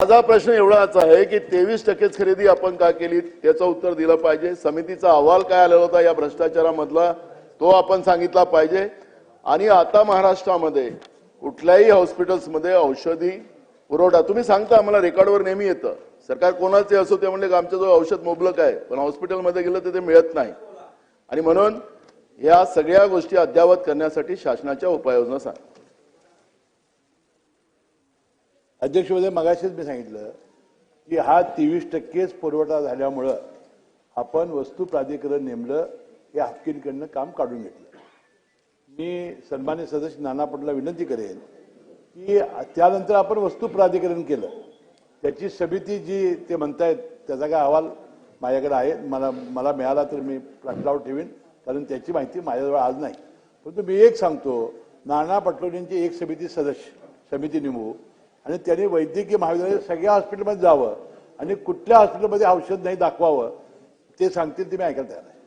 माझा प्रश्न एवढाच आहे की तेवीस टक्केच खरेदी आपण का केली त्याचं उत्तर दिलं पाहिजे. समितीचा अहवाल काय आलेला होता या भ्रष्टाचारामधला? तो आपण सांगितला पाहिजे. आणि आता महाराष्ट्रामध्ये कुठल्याही हॉस्पिटल्समध्ये औषधी पुरवठा तुम्ही सांगता आम्हाला रेकॉर्डवर नेहमी येतं. सरकार कोणाचे असो ते म्हणले की आमच्याजवळ औषध मुबलक आहे पण हॉस्पिटलमध्ये गेलं तर ते मिळत नाही. आणि म्हणून या सगळ्या गोष्टी अद्यावत करण्यासाठी शासनाच्या उपाययोजना सांग. अध्यक्ष महोदय मगाशीच मी सांगितलं की हा तेवीस टक्केच पुरवठा झाल्यामुळं आपण वस्तू प्राधिकरण नेमलं या हाफकिनकडनं काम काढून घेतलं. मी सन्मान्य सदस्य नाना पटला विनंती करेन की त्यानंतर आपण वस्तू प्राधिकरण केलं. त्याची समिती जी ते म्हणतायत त्याचा काय अहवाल माझ्याकडे आहे मला मला मिळाला तर मी प्रगटावर ठेवीन कारण त्याची माहिती माझ्याजवळ आज नाही. परंतु मी एक सांगतो नाना पटोलेंची एक समिती सदस्य समिती नेमू आणि त्याने वैद्यकीय महाविद्यालय सगळ्या हॉस्पिटलमध्ये जावं आणि कुठल्या हॉस्पिटलमध्ये औषध नाही दाखवावं ते सांगतील ते मी ऐकायला तयार आहे